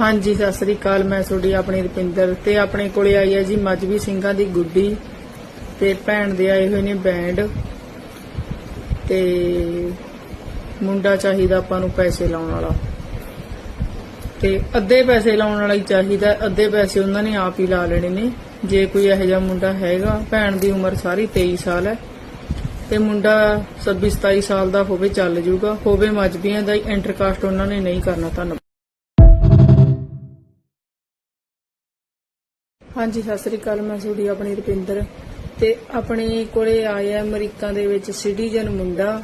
ਹਾਂਜੀ, ਸਤਿ ਸ੍ਰੀ ਅਕਾਲ। ਮੈਂ ਤੁਹਾਡੀ ਆਪਣੀ ਰੁਪਿੰਦਰ ਤੇ ਆਪਣੇ ਕੋਲੇ ਆਈ ਹੈ ਜੀ ਮਜਬੀ ਸਿੰਘਾਂ ਦੀ ਗੁੱਡੀ ਤੇ ਭੈਣ ਦੇ ਆਏ ਹੋਏ ਨੇ ਬੈਂਡ ਤੇ ਮੁੰਡਾ ਚਾਹੀਦਾ ਆਪਾਂ ਨੂੰ ਪੈਸੇ ਲਾਉਣ ਵਾਲਾ। ਤੇ ਅੱਧੇ ਪੈਸੇ ਲਾਉਣ ਵਾਲਾ ਹੀ ਚਾਹੀਦਾ, ਅੱਧੇ ਪੈਸੇ ਉਹਨਾਂ ਨੇ ਆਪ ਹੀ ਲਾ ਲੈਣੇ ਨੇ। ਜੇ ਕੋਈ ਇਹੋ ਜਿਹਾ ਮੁੰਡਾ ਹੈਗਾ, ਭੈਣ ਦੀ ਉਮਰ ਸਾਰੀ 23 ਸਾਲ ਹੈ, ਤੇ ਮੁੰਡਾ 26 27 ਸਾਲ ਦਾ ਹੋਵੇ ਚੱਲ ਜੂਗਾ। ਹੋਵੇ ਮਜਬੀਆਂ ਦਾ ਹੀ, ਇੰਟਰਕਾਸਟ ਉਹਨਾਂ ਨੇ ਨਹੀਂ ਕਰਨਾ ਧੰਨਵਾਦ। ਹਾਂਜੀ ਸਤਿ ਸ੍ਰੀ ਅਕਾਲ ਮੈਂ ਤੁਹਾਡੀ ਆਪਣੀ ਰੁਪਿੰਦਰ। ਤੇ ਆਪਣੇ ਕੋਲੇ ਆਇਆ ਅਮਰੀਕਾ ਦੇ ਵਿੱਚ ਸਿਟੀਜ਼ਨ ਮੁੰਡਾ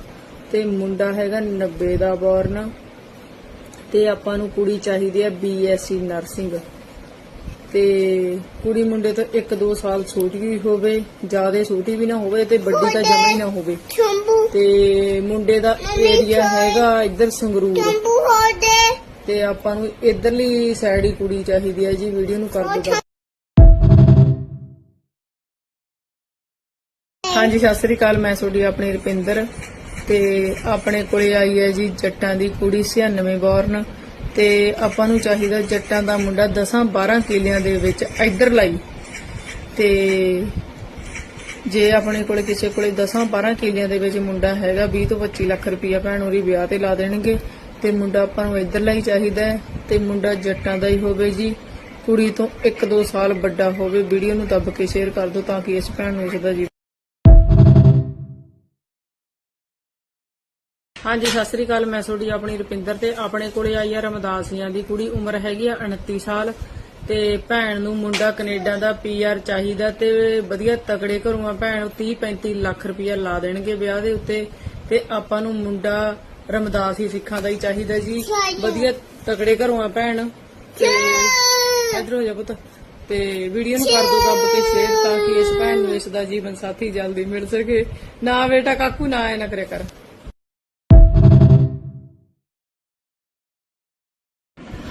ਤੇ ਮੁੰਡਾ ਹੈਗਾ 90 ਦਾ ਬੋਰਨ ਤੇ ਆਪਾਂ ਨੂੰ ਕੁੜੀ ਚਾਹੀਦੀ ਹੈ ਬੀਐਸਸੀ ਨਰਸਿੰਗ। ਤੇ ਕੁੜੀ ਮੁੰਡੇ ਤੋਂ 1-2 ਸਾਲ ਛੋਟੀ ਵੀ ਹੋਵੇ ਜ਼ਿਆਦਾ ਛੋਟੀ ਵੀ ਨਾ ਹੋਵੇ ਤੇ ਵੱਡੀ ਤਾਂ ਜਮਾ ਹੀ ਨਾ ਹੋਵੇ। ਤੇ ਮੁੰਡੇ ਦਾ ਏਰੀਆ ਹੈਗਾ ਇੱਧਰ ਸੰਗਰੂਰ। ਤੇ ਆਪਾਂ ਨੂੰ ਇਧਰਲੀ ਸਾਈਡ ਹੀ ਕੁੜੀ ਚਾਹੀਦੀ ਹੈ ਜੀ ਵੀਡੀਓ ਨੂੰ ਕਰ ਦਿਓ ਹਾਂਜੀ, ਸਤਿ ਸ੍ਰੀ ਅਕਾਲ, ਮੈਂ ਤੁਹਾਡੀ ਆਪਣੀ ਰੁਪਿੰਦਰ ਤੇ ਆਪਣੇ ਕੋਲੇ ਆਈ ਹੈ ਜੀ ਜੱਟਾਂ ਦੀ ਕੁੜੀ 96 ਬੋਰਨ ਤੇ ਆਪਾਂ ਨੂੰ ਚਾਹੀਦਾ ਜੱਟਾਂ ਦਾ ਮੁੰਡਾ 10 12 ਕਿਲਿਆਂ ਦੇ ਵਿੱਚ ਇੱਧਰ ਲਾਈ। ਤੇ ਜੇ ਆਪਣੇ ਕੋਲੇ ਕਿਸੇ ਕੋਲੇ 10 12 ਕਿਲਿਆਂ ਦੇ ਵਿੱਚ ਮੁੰਡਾ ਹੈਗਾ 20 ਤੋਂ 25 ਲੱਖ ਰੁਪਈਆ ਭੈਣ ਉਹਦੀ ਵਿਆਹ ਤੇ ਲਾ ਦੇਣਗੇ ਤੇ ਮੁੰਡਾ ਆਪਾਂ ਨੂੰ ਇੱਧਰ ਲਈ ਚਾਹੀਦਾ ਹੈ ਤੇ ਮੁੰਡਾ ਜੱਟਾਂ ਦਾ ਹੀ ਹੋਵੇ ਜੀ। ਕੁੜੀ ਤੋਂ 1-2 ਸਾਲ ਵੱਡਾ ਹੋਵੇ, ਵੀਡੀਓ ਨੂੰ ਦੱਬ ਕੇ ਸ਼ੇਅਰ ਕਰ ਦਿਓ ਤਾਂ ਕਿ ਇਸ ਭੈਣ ਨੂੰ ਉਸਦਾ ਹਾਂਜੀ, ਸਤਿ ਸ੍ਰੀ ਅਕਾਲ। ਮੈਂ ਤੁਹਾਡੀ ਆਪਣੀ ਰੁਪਿੰਦਰ ਤੇ ਆਪਣੇ ਕੋਲੇ ਆਈ ਆ ਰਮਦਾਸੀਆਂ ਦੀ ਕੁੜੀ। ਉਮਰ ਹੈਗੀ ਆ 29 ਸਾਲ ਤੇ ਭੈਣ ਨੂੰ ਮੁੰਡਾ ਕੈਨੇਡਾ ਦਾ ਪੀਆਰ ਚਾਹੀਦਾ ਤੇ ਵਧੀਆ ਤਕੜੇ ਘਰੋਂ ਆ। ਭੈਣ 30 35 ਲੱਖ ਰੁਪਇਆ ਲਾ ਦੇਣਗੇ ਵਿਆਹ ਦੇ ਉੱਤੇ ਤੇ ਆਪਾਂ ਨੂੰ ਮੁੰਡਾ ਰਮਦਾਸੀ ਸਿੱਖਾਂ ਦਾ ਹੀ ਚਾਹੀਦਾ ਜੀ। ਵਧੀਆ ਤਕੜੇ ਘਰੋਂ ਆ ਭੈਣ। ਤੇ ਇਧਰ ਹੋ ਜਾ ਪੁੱਤ। ਤੇ ਵੀਡੀਓ ਨੂੰ ਕਰ ਦਿਓ ਦੱਬ ਕੇ ਸ਼ੇਅਰ ਤਾਂ ਕਿ ਇਸ ਭੈਣ ਨੂੰ ਇਸ ਦਾ ਜੀਵਨ ਸਾਥੀ ਜਲਦੀ ਮਿਲ ਸਕੇ। ਨਾ ਬੇਟਾ ਕਾਕੂ, ਨਾ ਐ ਨਾ ਕਰਿਆ ਕਰ।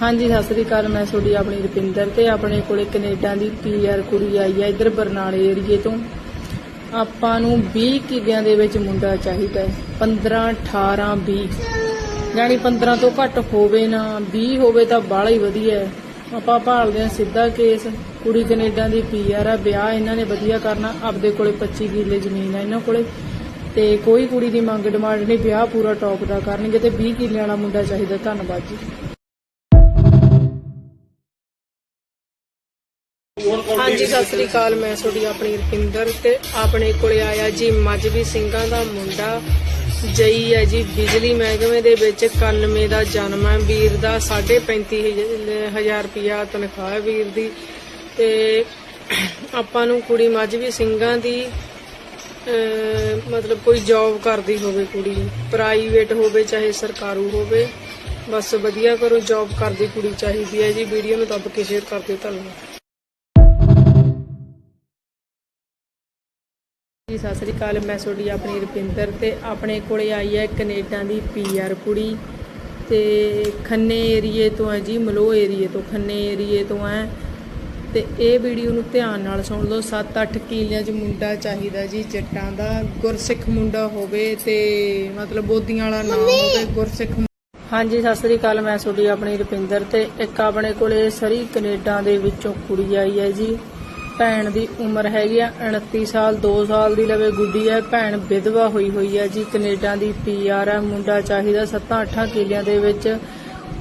ਹਾਂਜੀ, ਸਤਿ ਸ੍ਰੀ ਅਕਾਲ। ਮੈਂ ਤੁਹਾਡੀ ਆਪਣੀ ਰੁਪਿੰਦਰ ਤੇ ਆਪਣੇ ਕੋਲੇ ਕੈਨੇਡਾ ਦੀ ਪੀਆਰ ਕੁੜੀ ਆਈ ਹੈ ਇੱਧਰ ਬਰਨਾਲੇ ਏਰੀਏ ਤੋਂ। ਆਪਾਂ ਨੂੰ 20 ਕਿੱਲਿਆਂ ਦੇ ਵਿੱਚ ਮੁੰਡਾ ਚਾਹੀਦਾ ਹੈ। 15 18 20 ਯਾਨੀ 15 ਤੋਂ ਘੱਟ ਹੋਵੇ ਨਾ 20 ਹੋਵੇ ਤਾਂ ਬਾਹਲਾ ਹੀ ਵਧੀਆ ਹੈ। ਆਪਾਂ ਭਾਲਦੇ ਹਾਂ ਸਿੱਧਾ ਕੇਸ। ਕੁੜੀ ਕੈਨੇਡਾ ਦੀ ਪੀਆਰ ਆ, ਵਿਆਹ ਇਹਨਾਂ ਨੇ ਵਧੀਆ ਕਰਨਾ। ਆਪਦੇ ਕੋਲੇ 25 ਕਿੱਲੇ ਜ਼ਮੀਨ ਹੈ ਇਹਨਾਂ ਕੋਲੇ। ਤੇ ਕੋਈ ਕੁੜੀ ਦੀ ਮੰਗ ਡਿਮਾਂਡ ਨਹੀਂ, ਵਿਆਹ ਪੂਰਾ ਟੌਪ ਦਾ ਕਰਨਗੇ ਤੇ 20 ਕਿੱਲਿਆਂ ਵਾਲਾ ਮੁੰਡਾ ਚਾਹੀਦਾ। ਧੰਨਵਾਦ ਜੀ। ਹਾਂਜੀ, ਸਤਿ ਸ੍ਰੀ ਅਕਾਲ। ਮੈਂ ਤੁਹਾਡੀ ਆਪਣੀ ਰਪਿੰਦਰ ਤੇ ਆਪਣੇ ਕੋਲੇ ਆਇਆ ਜੀ ਮਜਬੀ ਸਿੰਘਾਂ ਦਾ ਮੁੰਡਾ। ਜਈ ਹੈ ਜੀ ਬਿਜਲੀ ਮਹਿਕਮੇ ਦੇ ਵਿੱਚ 91 ਦਾ ਜਨਮ ਹੈ। ਵੀਰ ਦਾ 35000 ਰੁਪਿਆ ਤਨਖਾਹ ਹੈ ਵੀਰ ਦੀ। ਤੇ ਆਪਾਂ ਨੂੰ ਕੁੜੀ ਮਜਬੀ ਸਿੰਘਾਂ ਦੀ ਮਤਲਬ ਕੋਈ ਜੌਬ ਕਰਦੀ ਹੋਵੇ ਕੁੜੀ ਪ੍ਰਾਈਵੇਟ ਹੋਵੇ, ਚਾਹੇ ਸਰਕਾਰੂ ਹੋਵੇ, ਬਸ ਵਧੀਆ ਕਰੋ ਜੌਬ ਕਰਦੀ ਕੁੜੀ ਚਾਹੀਦੀ ਹੈ ਜੀ। ਵੀਡੀਓ ਨੂੰ ਦੱਬ ਕੇ ਸ਼ੇਅਰ ਕਰ ਦਿਓ ਧੰਨਵਾਦ ਸਤਿ ਸ੍ਰੀ ਅਕਾਲ ਮੈਂ ਤੁਹਾਡੀ ਆਪਣੀ ਰੁਪਿੰਦਰ ਤੇ ਆਪਣੇ ਕੋਲੇ ਆਈ ਹੈ ਕੈਨੇਡਾ ਦੀ ਪੀਆਰ ਕੁੜੀ। ਤੇ ਖੰਨੇ ਏਰੀਏ ਤੋਂ ਹੈ ਜੀ ਮਲੋ ਏਰੀਏ ਤੋਂ ਖੰਨੇ ਏਰੀਏ ਤੋਂ ਹੈ। ਤੇ ਇਹ ਵੀਡੀਓ ਨੂੰ ਧਿਆਨ ਨਾਲ ਸੁਣ ਲਓ 7-8 ਕਿਲਿਆਂ 'ਚ ਮੁੰਡਾ ਚਾਹੀਦਾ ਜੀ ਜੱਟਾਂ ਦਾ। ਗੁਰਸਿੱਖ ਮੁੰਡਾ ਹੋਵੇ ਤੇ ਮਤਲਬ ਬੋਦੀਆਂ ਵਾਲਾ ਨਾਮ ਹੋਵੇ ਗੁਰਸਿੱਖ ਹਾਂਜੀ ਸਤਿ ਸ੍ਰੀ ਅਕਾਲ ਮੈਂ ਤੁਹਾਡੀ ਆਪਣੀ ਰੁਪਿੰਦਰ ਤੇ ਇੱਕ ਆਪਣੇ ਕੋਲੇ ਸਰੀ ਕੈਨੇਡਾ ਦੇ ਵਿੱਚੋਂ ਕੁੜੀ ਆਈ ਹੈ ਜੀ। ਭੈਣ ਦੀ ਉਮਰ ਹੈਗੀ ਆ 29 ਸਾਲ 2 ਸਾਲ ਦੀ ਲਵੇ ਗੁੱਡੀ ਹੈ ਭੈਣ ਵਿਧਵਾ ਹੋਈ ਹੋਈ ਹੈ ਜੀ, ਕੈਨੇਡਾ ਦੀ ਪੀਆਰ ਹੈ ਮੁੰਡਾ ਚਾਹੀਦਾ 7-8 ਕਿਲਿਆਂ ਦੇ ਵਿੱਚ।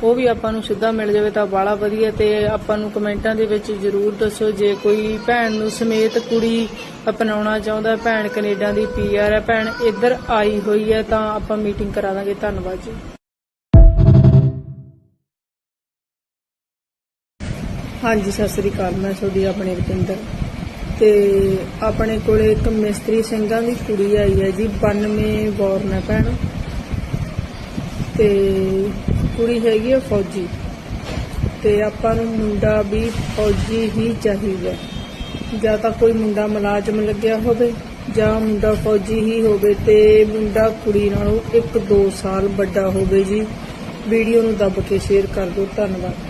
ਉਹ ਵੀ ਆਪਾਂ ਨੂੰ ਸਿੱਧਾ ਮਿਲ ਜਾਵੇ ਤਾਂ ਬਾਲਾ ਵਧੀਆ ਤੇ ਆਪਾਂ ਨੂੰ ਕਮੈਂਟਾਂ ਦੇ ਵਿੱਚ ਜਰੂਰ ਦੱਸੋ ਜੇ ਕੋਈ ਭੈਣ ਨੂੰ ਸਮੇਤ ਕੁੜੀ ਅਪਣਾਉਣਾ ਚਾਹੁੰਦਾ, ਭੈਣ ਕੈਨੇਡਾ ਦੀ ਪੀਆਰ ਹੈ ਭੈਣ ਇੱਧਰ ਆਈ ਹੋਈ ਹੈ ਤਾਂ ਆਪਾਂ ਮੀਟਿੰਗ ਕਰਾ ਦਾਂਗੇ। ਧੰਨਵਾਦ ਜੀ। ਹਾਂਜੀ, ਸਤਿ ਸ੍ਰੀ ਅਕਾਲ। ਮੈਂ ਤੁਹਾਡੀ ਆਪਣੇ ਰੁਪਿੰਦਰ। ਤੇ ਆਪਣੇ ਕੋਲੇ ਇੱਕ ਮਿਸਤਰੀ ਸਿੰਘਾਂ ਦੀ ਕੁੜੀ ਆਈ ਹੈ ਜੀ 92 ਬੋਰਨ ਹੈ ਭੈਣ। ਤੇ ਕੁੜੀ ਹੈਗੀ ਹੈ ਫੌਜੀ। ਤੇ ਆਪਾਂ ਨੂੰ ਮੁੰਡਾ ਵੀ ਫੌਜੀ ਹੀ ਚਾਹੀਦਾ। ਜਾਂ ਤਾਂ ਕੋਈ ਮੁੰਡਾ ਮੁਲਾਜ਼ਮ ਲੱਗਿਆ ਹੋਵੇ, ਜਾਂ ਮੁੰਡਾ ਫੌਜੀ ਹੀ ਹੋਵੇ ਤੇ ਮੁੰਡਾ ਕੁੜੀ ਨਾਲੋਂ 1-2 ਸਾਲ ਵੱਡਾ ਹੋਵੇ ਜੀ। ਵੀਡੀਓ ਨੂੰ ਦੱਬ ਕੇ ਸ਼ੇਅਰ ਕਰ ਦਿਓ। ਧੰਨਵਾਦ।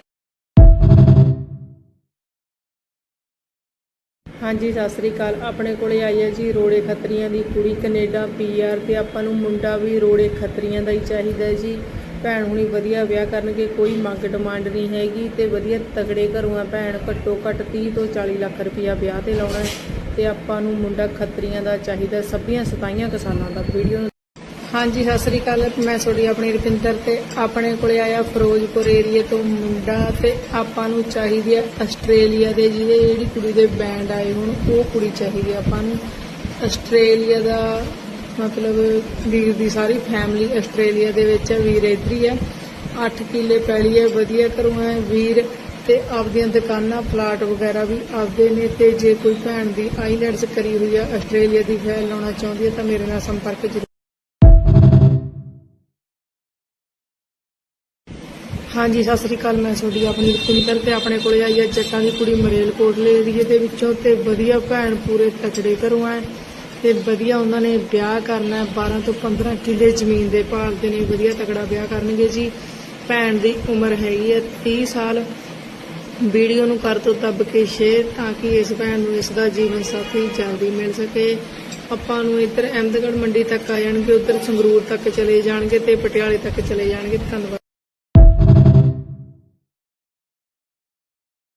ਹਾਂਜੀ, ਸਤਿ ਸ੍ਰੀ ਅਕਾਲ। ਆਪਣੇ ਕੋਲੇ ਆਈ ਹੈ ਜੀ ਰੋੜੇ ਖੱਤਰੀਆਂ ਦੀ ਕੁੜੀ, ਕੈਨੇਡਾ ਪੀਆਰ ਤੇ ਆਪਾਂ ਨੂੰ ਮੁੰਡਾ ਵੀ ਰੋੜੇ ਖੱਤਰੀਆਂ ਦਾ ਹੀ ਚਾਹੀਦਾ ਜੀ। ਭੈਣ ਹੁਣੀ ਵਧੀਆ ਵਿਆਹ ਕਰਨਗੇ, ਕੋਈ ਮੰਗ ਡਿਮਾਂਡ ਨਹੀਂ ਹੈਗੀ ਤੇ ਵਧੀਆ ਤਗੜੇ ਘਰੋਂ ਆ ਭੈਣ, ਘੱਟੋ ਘੱਟ 30 ਤੋਂ 40 ਲੱਖ ਰੁਪਇਆ ਵਿਆਹ ਤੇ ਲਾਉਣਾ ਹੈ ਤੇ ਆਪਾਂ ਨੂੰ ਮੁੰਡਾ ਖੱਤਰੀਆਂ ਦਾ ਚਾਹੀਦਾ ਸਭੀਆਂ ਸਤਾਈਆਂ ਕਿਸਾਨਾਂ ਦਾ ਵੀਡੀਓ ਹਾਂਜੀ, ਸਤਿ ਸ੍ਰੀ ਅਕਾਲ। ਮੈਂ ਤੁਹਾਡੀ ਆਪਣੀ ਰੁਪਿੰਦਰ ਤੇ ਆਪਣੇ ਕੋਲੇ ਆਇਆ ਫਿਰੋਜ਼ਪੁਰ ਏਰੀਏ ਤੋਂ ਮੁੰਡਾ ਤੇ ਆਪਾਂ ਨੂੰ ਚਾਹੀਦੀ ਹੈ ਆਸਟ੍ਰੇਲੀਆ ਦੇ ਜਿਹਦੇ ਜਿਹੜੀ ਕੁੜੀ ਦੇ ਬੈਂਡ ਆਏ ਹੁਣ, ਉਹ ਕੁੜੀ ਚਾਹੀਦੀ ਹੈ ਆਪਾਂ ਨੂੰ। ਆਸਟ੍ਰੇਲੀਆ ਦਾ ਮਤਲਬ ਵੀਰ ਦੀ ਸਾਰੀ ਫੈਮਿਲੀ ਆਸਟ੍ਰੇਲੀਆ ਦੇ ਵਿੱਚ ਹੈ, ਵੀਰ ਇੱਧਰ ਹੈ 8 ਕਿੱਲੇ ਪੈਲੀ ਹੈ, ਵਧੀਆ ਘਰੋਂ ਹੈ ਵੀਰ ਤੇ ਆਪਦੀਆਂ ਦੁਕਾਨਾਂ ਪਲਾਟ ਵਗੈਰਾ ਵੀ ਆਪਦੇ ਨੇ ਤੇ ਜੇ ਕੋਈ ਭੈਣ ਦੀ ਆਈਲੈਂਡਸ ਕਰੀ ਹੋਈ ਹੈ, ਆਸਟ੍ਰੇਲੀਆ ਦੀ ਫਾਈਲ ਲਾਉਣਾ ਚਾਹੁੰਦੀ ਹੈ ਤਾਂ ਮੇਰੇ ਨਾਲ ਸੰਪਰਕ ਹਾਂਜੀ, ਸਤਿ ਸ੍ਰੀ ਅਕਾਲ, ਮੈਂ ਤੁਹਾਡੀ ਆਪਣੀ ਰੁਪਿੰਦਰ ਤੇ ਆਪਣੇ ਕੋਲੇ ਆਈ ਹੈ, ਜੱਟਾਂ ਦੀ ਕੁੜੀ ਮਰੇਲਕੋਟਲੇ ਏਰੀਏ ਦੇ ਵਿੱਚੋਂ ਤੇ ਵਧੀਆ ਭੈਣ ਪੂਰੇ ਤਕੜੇ ਘਰੋਂ ਹੈ ਤੇ ਵਧੀਆ ਉਹਨਾਂ ਨੇ ਵਿਆਹ ਕਰਨਾ ਹੈ। 12 ਤੋਂ 15 ਕਿੱਲੇ ਜ਼ਮੀਨ ਦੇ ਭਾਲਦੇ ਨੇ, ਵਧੀਆ ਤਕੜਾ ਵਿਆਹ ਕਰਨਗੇ ਜੀ। ਭੈਣ ਦੀ ਉਮਰ ਹੈਗੀ ਹੈ 30 ਸਾਲ। ਵੀਡੀਓ ਨੂੰ ਕਰ ਦਿਓ ਦੱਬ ਕੇ ਸ਼ੇਅਰ ਤਾਂ ਕਿ ਇਸ ਭੈਣ ਨੂੰ ਇਸ ਦਾ ਜੀਵਨ ਸਾਥੀ ਜਲਦੀ ਮਿਲ ਸਕੇ। ਆਪਾਂ ਨੂੰ ਇੱਧਰ ਅਹਿਮਦਗੜ੍ਹ ਮੰਡੀ ਤੱਕ ਆ ਜਾਣਗੇ, ਉੱਧਰ ਸੰਗਰੂਰ ਤੱਕ ਚਲੇ ਜਾਣਗੇ ਤੇ ਪਟਿਆਲੇ ਤੱਕ ਚਲੇ ਜਾਣਗੇ। ਧੰਨਵਾਦ।